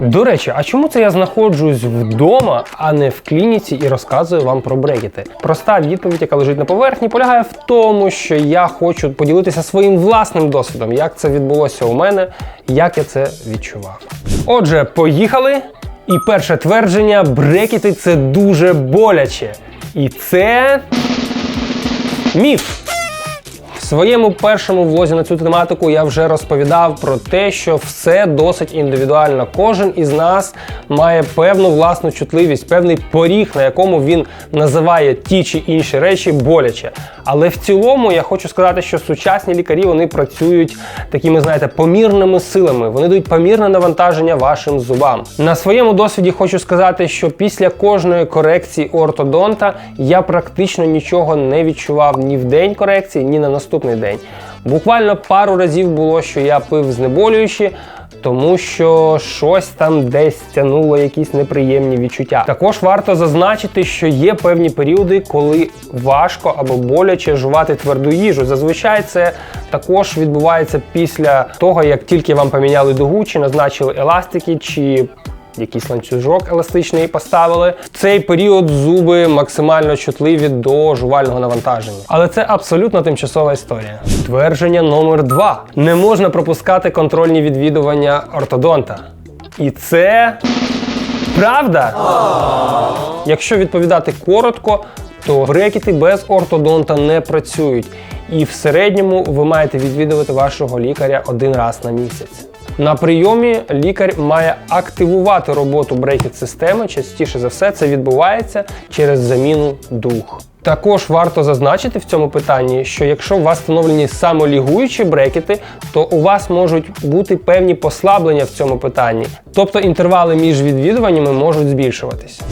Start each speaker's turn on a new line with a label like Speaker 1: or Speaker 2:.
Speaker 1: До речі, а чому це я знаходжусь вдома, а не в клініці і розказую вам про брекети? Проста відповідь, яка лежить на поверхні, полягає в тому, що я хочу поділитися своїм власним досвідом, як це відбулося у мене, як я це відчував. Отже, поїхали. І перше твердження: брекети це дуже боляче. І це міф. Своєму першому влозі на цю тематику я вже розповідав про те, що все досить індивідуально. Кожен із нас має певну власну чутливість, певний поріг, на якому він називає ті чи інші речі боляче. Але в цілому я хочу сказати, що сучасні лікарі вони працюють такими, знаєте, помірними силами. Вони дають помірне навантаження вашим зубам. На своєму досвіді хочу сказати, що після кожної корекції ортодонта я практично нічого не відчував ні в день корекції, ні на наступний день. Буквально пару разів було, що я пив знеболюючі, тому що щось там десь тянуло якісь неприємні відчуття. Також варто зазначити, що є певні періоди, коли важко або боляче жувати тверду їжу. Зазвичай це також відбувається після того, як тільки вам поміняли дугу, чи назначили еластики, чи якийсь ланцюжок еластичний поставили. В цей період зуби максимально чутливі до жувального навантаження. Але це абсолютно тимчасова історія. Твердження номер два: не можна пропускати контрольні відвідування ортодонта. І це правда. Якщо відповідати коротко, то брекети без ортодонта не працюють. І в середньому ви маєте відвідувати вашого лікаря один раз на місяць. На прийомі лікар має активувати роботу брекет-системи. Частіше за все це відбувається через заміну дух. Також варто зазначити в цьому питанні, що якщо у вас встановлені самолігуючі брекети, то у вас можуть бути певні послаблення в цьому питанні, тобто інтервали між відвідуваннями можуть збільшуватись.